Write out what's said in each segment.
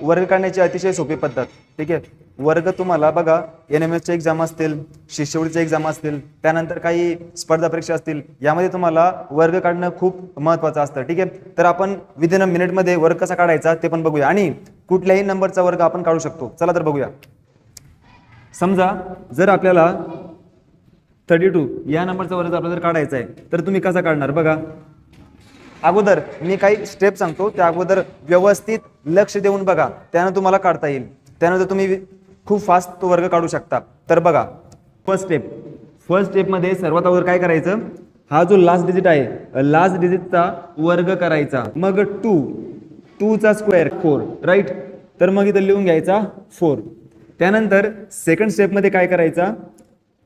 वर्ग काढण्याची अतिशय सोपी पद्धत. ठीक आहे? वर्ग तुम्हाला बघा एन एम एसचे एक्झाम असतील शिष्यवृत्तीचे एक्झाम असतील त्यानंतर काही स्पर्धा परीक्षा असतील यामध्ये तुम्हाला वर्ग काढणं खूप महत्त्वाचं असतं. ठीक आहे? तर आपण विदिन अ मिनिटमध्ये वर्ग कसा काढायचा ते पण बघूया. आणि कुठल्याही नंबरचा वर्ग आपण काढू शकतो. चला तर बघूया. समजा जर आपल्याला थर्टी टू या नंबरचा वर्ग आपल्याला जर काढायचा आहे तर तुम्ही कसा काढणार? बघा. अगोदर मी काही स्टेप सांगतो. त्या अगोदर व्यवस्थित लक्ष देऊन बघा. त्यानं तुम्हाला काढता येईल. त्यानंतर तुम्ही खूप फास्ट तो वर्ग काढू शकता. तर बघा. फर्स्ट स्टेप फर्स्ट स्टेपमध्ये सर्वात अगोदर काय करायचं? हा जो लास्ट डिजिट आहे लास्ट डिजिटचा वर्ग करायचा. मग टू टूचा स्क्वेअर फोर राईट तर मग इथं लिहून घ्यायचा फोर त्यानंतर सेकंड स्टेपमध्ये काय करायचा?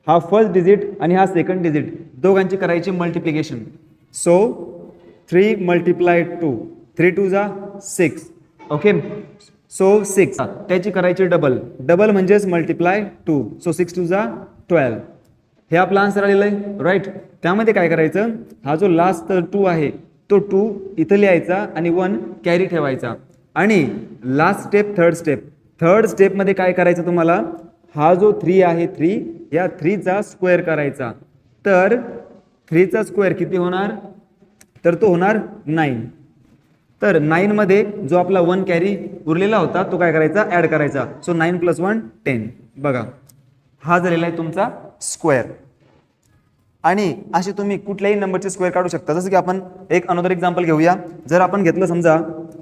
हा फर्स्ट डिजिट आणि हा सेकंड डिजिट दोघांची करायची multiplication so three multiply two. Three two जा सिक्स. Okay so six. त्याची करायची डबल डबल म्हणजेच multiply two so six two जा ट्वेल्व हे आपला आन्सर आलेलं आहे. राईट त्यामध्ये काय करायचं? हा जो लास्ट टू आहे तो टू इथं लिहायचा आणि वन कॅरी ठेवायचा. आणि last step third step third स्टेपमध्ये काय करायचं तुम्हाला? हा जो थ्री आहे थ्री या थ्रीचा स्क्वेअर करायचा. तर थ्रीचा स्क्वेअर किती होणार? तर तो होणार नाईन तर नाईनमध्ये जो आपला वन कॅरी उरलेला होता तो काय करायचा? ॲड करायचा. So nine plus one ten बघा. हा झालेला आहे तुमचा स्क्वेअर आणि असे तुम्ही कुठल्याही नंबरचे स्क्वेअर काढू शकता. जसं की आपण एक अनोदर एक्झाम्पल घेऊया. जर आपण घेतलं समजा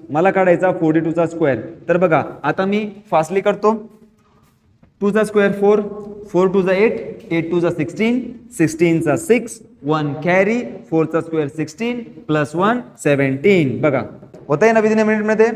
मला काढायचा फोर्टी टूचा स्क्वेअर तर बघा आता मी फास्टली करतो टूचा स्क्वेअर फोर फोर टूचा एट एट टूचा सिक्स्टीन सिक्स्टीनचा सिक्स वन कॅरी फोरचा square sixteen plus one seventeen बघा. होत आहे ना विदिन मिनिटमध्ये?